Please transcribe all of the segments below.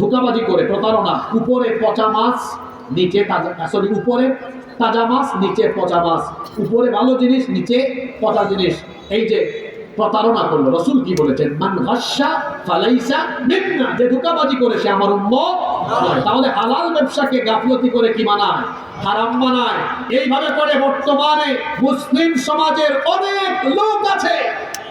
ধোকাবাজি করে, প্রতারণা। উপরে পচা মাছ, নিচে তাজা সরি উপরে তাজা মাছ, নিচে পচা মাছ। উপরে ভালো জিনিস, নিচে পচা জিনিস। এই যে প্রতারণা করল, রসুল কি বলেছেন? মান ঘাসা ফালাইসা মিন্না যে ধোকাবাজি করে সে আমার উম্মত তাহলে হালাল ব্যবসাকে গাফলতি করে কি মানায়? হারাম মানায়? এইভাবে করে বর্তমানে মুসলিম সমাজের অনেক লোক আছে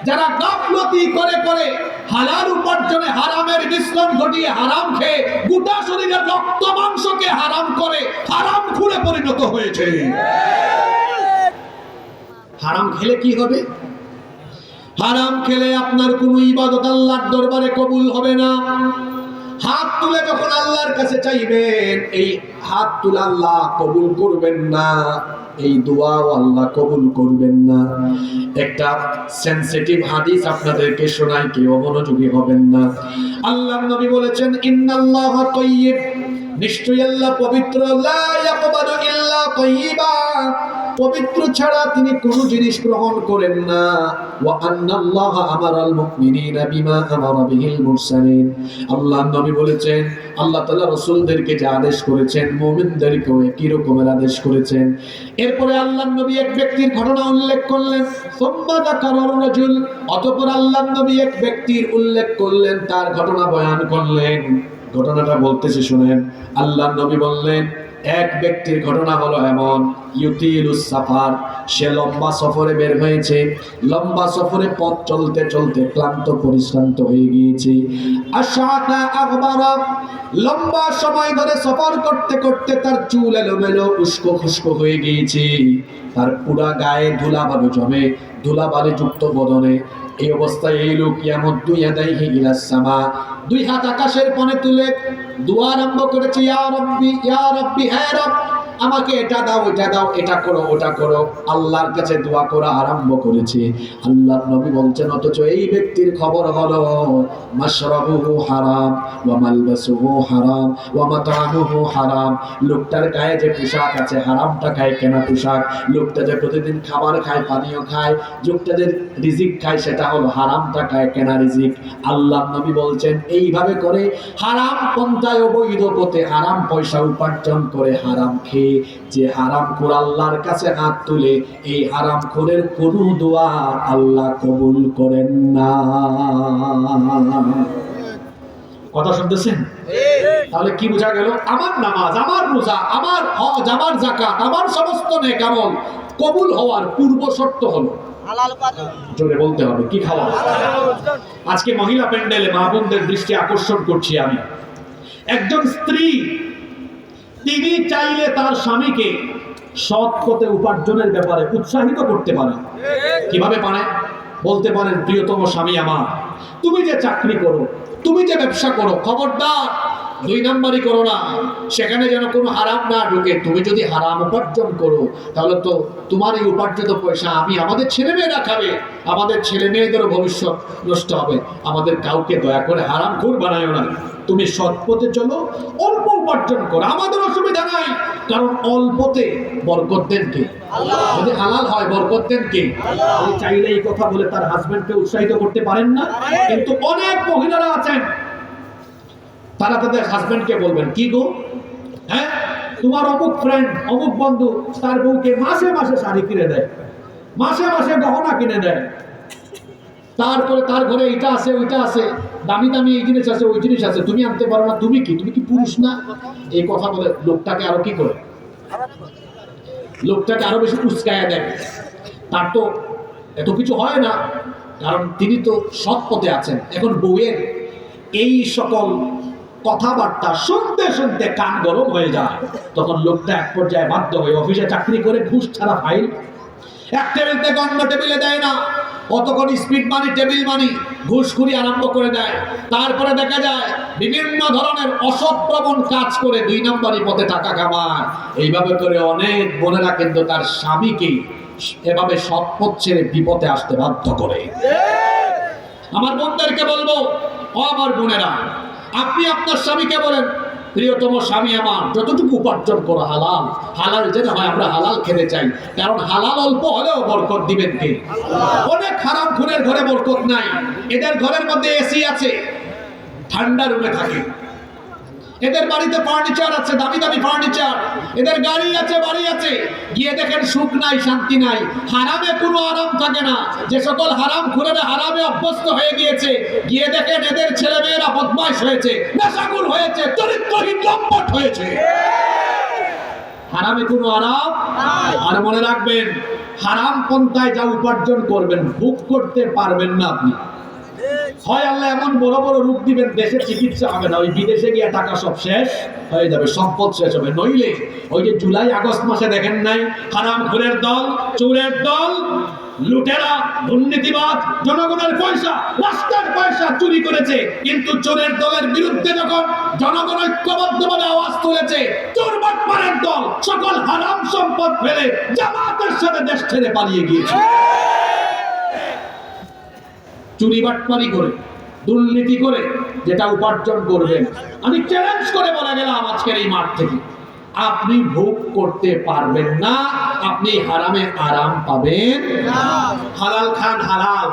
যারা গাফলতি করে করে। হালাল উপার্জনে হারামের মিশ্রণ ঘটিয়ে হারাম খেয়ে গোটা শরীরের রক্ত মাংসকে হারাম করে হারাম খুঁড়ে পরিণত হয়েছে। হারাম খেলে কি হবে? হারাম খেলে আপনার কোনো ইবাদত আল্লাহর দরবারে কবুল হবে না। হাত তুলে যখন আল্লাহর কাছে চাইবেন, এই হাত তুলে আল্লাহ কবুল করবেন না। এই দোয়াও আল্লাহ কবুল করবেন না। একটা সেনসিটিভ হাদিস আপনাদেরকে শোনাই, কেউ মনোযোগী হবেন না। আল্লাহ নবী বলেছেন, ইন্নাল্লাহ তাইয়্যিব। নিশ্চয়ই আল্লাহ পবিত্র। লা ইয়াকবালু ইল্লা তাইয়্যিবা। পবিত্র ছাড়া তিনি কোন জিনিস গ্রহণ করেন না। আন্নাল্লাহ আমারাল মুমিনিনা বিমা আমারা বিহিল মুরসালিন। আল্লাহ নবী বলেছেন, আল্লাহ তাআলা রাসূলদেরকে যে আদেশ করেছেন, মুমিনদেরকেও একই রকমের আদেশ করেছেন। এরপরে আল্লাহ নবী এক ব্যক্তির ঘটনা উল্লেখ করলেন, সুম্মা যাকারার রাজুল, অতঃপর আল্লাহ নবী এক ব্যক্তির উল্লেখ করলেন, তার ঘটনা বয়ান করলেন। ঘটনাটা বলতেছে শুনেন। আল্লাহ নবী বললেন এক ব্যক্তির ঘটনা হলো এমন ইউতিল সাফার। সে লম্বা সফরে বের হয়েছে। লম্বা সফরে পথ চলতে চলতে ক্লান্ত, পরিশ্রান্ত হয়ে গিয়েছে। লম্বা সময় ধরে সফর করতে করতে তার চুল এলোমেলো উস্কো খুস্কো হয়ে গিয়েছে। তার পুরা গায়ে ধুলাবালু জমে ধুলা ধুলাবালি যুক্ত বদনে। এই অবস্থায় এই লোক ইয়ামত দুই আদাইহি ইলাস সামা। দুই হাত আকাশের পনে তুলে দোয়া আরম্ভ করেছে, ইয়া রব্বি ইয়া রব্বি হ্যাঁ রব আমাকে এটা দাও এটা দাও, এটা করো, ওটা করো। আল্লাহর কাছে দোয়া করা আরম্ভ করেছে। আল্লাহ নবী বলছেন, অথচ এই ব্যক্তির খবর হলো হারাম, ওয়া মালবাসুহু হারাম, ওয়া হারাম। লোকটার গায়ে যে পোশাক আছে পোশাক? লোকটা যে প্রতিদিন খাবার খায়, পানীয় খায়, লোকটা যে রিজিক খায়, সেটা হলো হারাম টাকায় কেনা রিজিক? আল্লাহ নবী বলছেন, এইভাবে করে হারাম পন্থায় অবৈধ পথে হারাম পয়সা উপার্জন করে হারাম খেয়ে যে হারাম খোর আল্লাহর কাছে হাত তুলে, এই হারাম খোরের কোনো দোয়া আল্লাহ কবুল করেন না। কথা শুনতেছেন? তাহলে কি বোঝা গেল? আমার নামাজ, আমার রোজা, আমার হজ, আমার জাকাত আমার সমস্ত নেকামল কবুল হওয়ার পূর্ব শর্ত হলো। জোরে বলতে হবে, কি খাওয়া? আজকে মহিলা প্যান্ডেলে মা বোনদের দৃষ্টি আকর্ষণ করছি আমি। একজন স্ত্রী তিনি চাইলে তার স্বামীকে সৎ পথে উপার্জনের ব্যাপারে উৎসাহিত করতে পারে কীভাবে পারে? বলতে পারেন, প্রিয়তম স্বামী আমার, তুমি যে চাকরি করো, তুমি যে ব্যবসা করো, খবরদার দুই নাম্বারই করো না সেখানে যেন কোনো হারাম না ঢুকে। তুমি যদি হারাম উপার্জন করো তাহলে তো তোমার এই উপার্জিত পয়সা আমি আমাদের ছেলে মেয়েরা খাবে। আমাদের ছেলে মেয়েদেরও ভবিষ্যৎ নষ্ট হবে। আমাদের কাউকে দয়া করে হারাম খুর বানায় না। তুমি সৎ পথে চলো অল্প উপার্জন করো। আমাদের অসুবিধা নাই। কারণ অল্পতে বরকত দেন কে? যদি হালাল হয় বরকত দেন কে? চাইলে এই কথা বলে তার হাজবেন্ডকে উৎসাহিত করতে পারেন না। কিন্তু অনেক মহিলারা আছেন তারা তাদের হাজবেন্ডকে বলবেন, কি গো? হ্যাঁ তোমার অমুক ফ্রেন্ড অমুক বন্ধু, তার বউকে মাসে মাসে শাড়ি কিনে দেয়, মাসে মাসে গহনা কিনে দেয়। তারপরে তার ঘরে এটা আছে, ওইটা আছে, দামি দামি এই জিনিস আছে, ওই জিনিস আছে, তুমি আনতে পারো না, তুমি কি? তুমি কি পুরুষ না? এই কথা বলে লোকটাকে আরও কি করে? লোকটাকে আরও বেশি উস্কায়া দেয়। তার তো এত কিছু হয় না, কারণ তিনি তো সৎ পথে আছেন। এখন বউয়ের এই সকল কথাবার্তা শুনতে শুনতে কান গরম হয়ে যায়। তখন লোকটা এক পর্যায়ে বাধ্য হয়ে অফিসে চাকরি করে ঘুষ ছাড়া ফাইল। এক টেবিল থেকে অন্য টেবিলে দেয় না। কতক্ষণ স্পিড মানি টেবিল মানি ঘুষখুরি আরম্ভ করে দেয়। তারপরে দেখা যায় বিভিন্ন ধরনের অসৎপ্রবণ কাজ করে দুই নম্বরই পথে টাকা কামায়। এইভাবে করে অনেক বোনেরা কিন্তু তার স্বামীকে এভাবে সৎ পথ ছেড়ে বিপদে আসতে বাধ্য করে। আমার বোনদেরকে বলব ও আমার বোনেরা আপনি আপনার স্বামীকে বলেন, প্রিয়তম স্বামী আমার, যতটুকু উপার্জন করো, হালাল। হালাল যেন হয়, আমরা হালাল খেতে চাই। কারণ হালাল অল্প হলেও বরকত দিবেন কে? অনেক খারাপ খুনের ঘরে বরকত নাই। এদের ঘরের মধ্যে এসি আছে। ঠান্ডা রুমে থাকে। এদের বাড়িতে ফার্নিচার আছে দামি দামি ফার্নিচার এদের গাড়ি আছে বাড়ি আছে। গিয়ে দেখেন সুখ নাই শান্তি নাই। হারামে কোনো আরাম থাকে না। যে সকল হারাম খুরেরা হারামে অভ্যস্ত হয়ে গিয়েছে গিয়ে দেখেন এদের ছেলেমেয়েরা বদমাইশ হয়েছে নেশাকুর হয়েছে চরিত্রহীন লম্পট হয়েছে। হারামে কোনো আরাম? আর মনে রাখবেন হারাম পন্থায় যা উপার্জন করবেন ভোগ করতে পারবেন না আপনি। হয় আল্লাহ এমন বড় বড় রূপ দিবেন, দেশে চিকিৎসা হবে না, ওই বিদেশে গিয়ে টাকা সব শেষ হয়ে যাবে, সম্পদ শেষ হবে। নইলে ওই যে জুলাই, আগস্ট মাসে দেখেন নাই, হারাম ঘুরের দল, চোরের দল, লুটেরা দুর্নীতিবাদ জনগণের পয়সা রাস্তার পয়সা চুরি করেছে। কিন্তু চোরের দলের বিরুদ্ধে যখন জনগণ ঐক্যবদ্ধভাবে আওয়াজ তুলেছে, চোর বাটপারের দল সকল হারাম সম্পদ ফেলে জামাতের সাথে দেশ ছেড়ে পালিয়ে গিয়েছে। চুরি বাটপারি করে দুর্নীতি করে যেটা উপার্জন করবেন আমি চ্যালেঞ্জ করে বলে গেলাম আজকের এই মাঠ থেকে। আপনি ভোগ করতে পারবেন না আপনি হারামে আরাম পাবেন হালাল খান হালাল।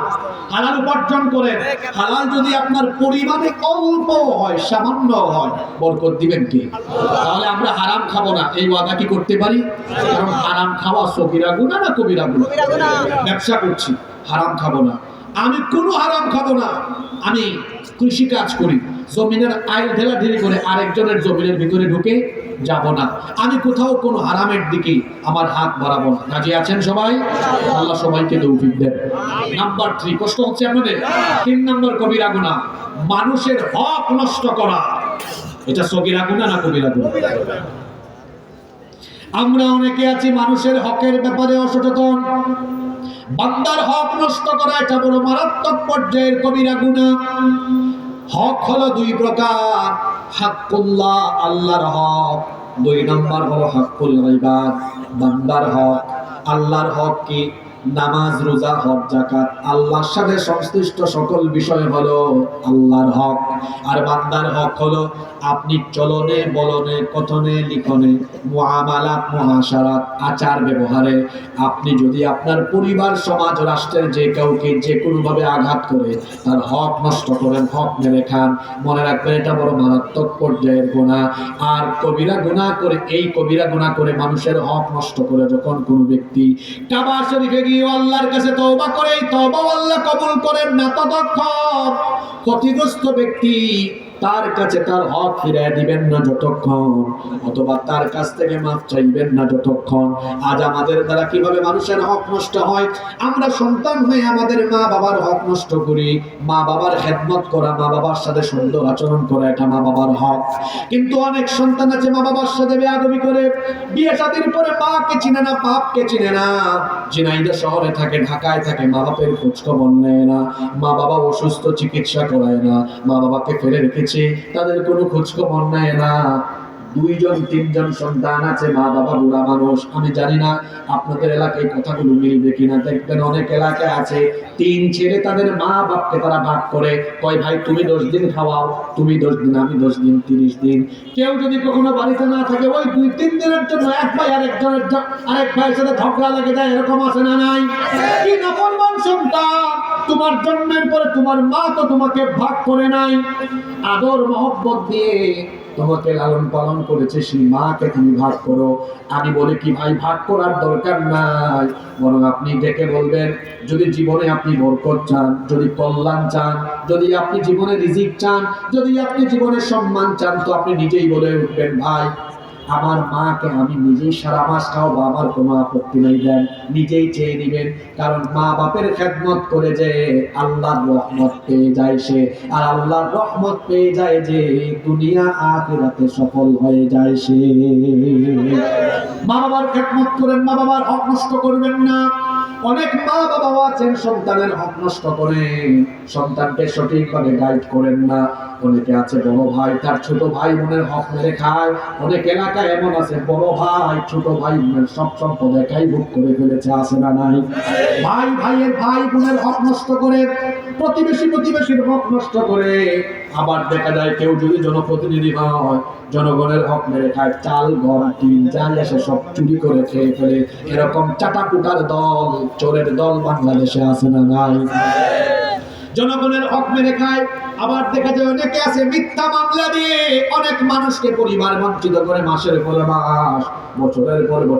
হালাল উপার্জন করেন। হালাল যদি আপনার পরিমাণে অল্প হয় সামান্য হয় বরকত দিবেন কি? তাহলে আমরা হারাম খাব না। এই ওয়াদা কি করতে পারি? কারণ হারাম খাওয়া সবিরা গুণা না কবিরা গুণা ব্যবসা করছি হারাম খাব না। আমি কোনো হারাম খাব না। আমি কৃষি কাজ করি। জমিনের আইল ঢেলা ঢেলি করে আরেকজনের জমিনের ভিতরে ঢুকে যাব না। আমি কোথাও কোনো হারামের দিকে আমার হাত বাড়াবো না। কাজে আছেন সবাই? আল্লাহ সবাইকে তৌফিক দেন। নাম্বার থ্রি কষ্ট হচ্ছে আপনাদের। তিন নম্বর কবিরা গুণা মানুষের হক নষ্ট করা। এটা সগিরা গুণা না কবিরা গুণা আমরা অনেকে আছি মানুষের হকের ব্যাপারে অসচেতন। করা, এটা বড় মারাত্মক পর্যায়ের কবিরা গুণা। হক হলো দুই প্রকার, হাক্কুল্লাহ, আল্লাহর হক। দুই নম্বর হলো হাক্কুল বান্দার হক। আল্লাহর হক কি? নামাজ, রোজা হক জাকাত আল্লাহর সাথে সংশ্লিষ্ট সকল বিষয় হলো আল্লাহর হক। আর বান্দার হক হলো আপনি চলনে, বলনে, কথনে, লিখনে, মুআমালাত, মুহাশারাত, আচার ব্যবহারে আপনি যদি আপনার পরিবার, সমাজ, রাষ্ট্রের যে কাউকে যে কোনোভাবে আঘাত করে তার হক নষ্ট করেন, হক মেরে খান, মনে রাখবেন এটা বড় মারাত্মক পর্যায়ের গোনা আর কবিরা গুণা করে, এই কবিরা গুণা করে মানুষের হক নষ্ট করে যখন কোনো ব্যক্তি কাবা শরীফে গিয়ে আল্লাহর কাছে তওবা করে তওবা আল্লাহ কবুল করেন না। ততক্ষণ ক্ষতিগ্রস্ত ব্যক্তি তার কাছে তার হক ফিরে দিবেন না যতক্ষণ, অথবা তার কাছ থেকে মাফ চাইবেন না যতক্ষণ। আজ আমাদের দ্বারা কীভাবে মানুষের হক নষ্ট হয়? আমরা সন্তান হয়ে আমাদের মা বাবার হক নষ্ট করি। মা বাবার খেদমত করা মা বাবার সাথে সুন্দর আচরণ করা, এটা মা বাবার হক। কিন্তু অনেক সন্তান আছে মা বাবার সাথে বেয়াদবি করে। বিয়ে শাদীর পরে মাকে চিনে না, বাপকে চিনে না। ঝিনাইদহ শহরে থাকে, ঢাকায় থাকে মা বাপের খোঁজ খবর নেয় না। মা বাবা অসুস্থ, চিকিৎসা করায় না। মা বাবাকে ফেলে রেখেছে। তাদের কোনো খোঁজ খবর নেয় না দুইজন, তিনজন সন্তান আছে, মা, বাবা, বুড়া মানুষ। আমি জানি না আপনাদের এলাকায় কথাগুলো মিলবে কিনা। দেখবেন অনেক এলাকায় আছে, তিন ছেলে তাদের মা বাপকে তারা ভাগ করে, কয়, ভাই, তুমি দশ দিন খাওয়াও, তুমি দশ দিন, আমি দশ দিন, তিরিশ দিন। কেউ যদি কখনো বাড়িতে না থাকে, ওই দুই, তিন দিনের জন্য এক ভাই আরেকজনের আরেক ভাইয়ের সাথে ঝগড়া লেগে যায়, এরকম আছে না নাই? কি নাফরমান সন্তান! তোমার জন্মের পরে তোমার মা তো তোমাকে ভাগ করে নাই। আদর, মহব্বত দিয়ে তোমাকে লালন পালন করেছে, সেই মাকে তুমি ভাগ করো। আমি বলি কি ভাই, ভাগ করার দরকার নাই। বরং আপনি ডেকে বলবেন, যদি জীবনে আপনি বরকত চান, যদি কল্যাণ চান, যদি আপনি জীবনে রিজিক চান, যদি আপনি জীবনে সম্মান চান, তো আপনি নিজেই বলে উঠবেন, ভাই। আমার মাকে আমি নিজেই সারা মাস খাওয়াবো আমার কোনো আপত্তি নেই দেন, নিজেই চেয়ে নিবেন। কারণ মা বাপের খেদমত করে যে আল্লাহর রহমত পেয়ে যায় সে, আর আল্লাহর রহমত পেয়ে যায় যে দুনিয়া আখিরাতে সফল হয়ে যায় সে। মা বাবার খেদমত করেন, মা বাবার হক করবেন না। অনেক মা বাবা আছেন, সন্তানের হক নষ্ট করেন। সন্তানকে সঠিকভাবে গাইড করেন না। অনেকে আছে বড় ভাই, তার ছোট ভাই বোনের হক মেরে খায়। অনেক এলাকা এমন আছে, বড় ভাই, ছোট ভাই বোনের সব সম্পদ একাই ভোগ করে ফেলেছে আসে না নাই? ভাই, ভাইয়ের ভাই বোনের হক নষ্ট করে প্রতিবেশী প্রতিবেশীর হক নষ্ট করে। আবার দেখা যায় কেউ যদি জনপ্রতিনিধি হয়, জনগণের হক মেরে খায়। চাল, গম, টিন যাই আসে সব চুরি করে খেয়ে ফেলে। এরকম চাটাকুটার দল, চোরের দল বাংলাদেশে আছে না নাই? জনগণের হক মেরে খায়। আবার দেখা যায় অনেকে আছে মিথ্যা মামলা দিয়ে অনেক মানুষকে পরিবার বঞ্চিত করে মাসের পর মাস, বছরের পর বছর।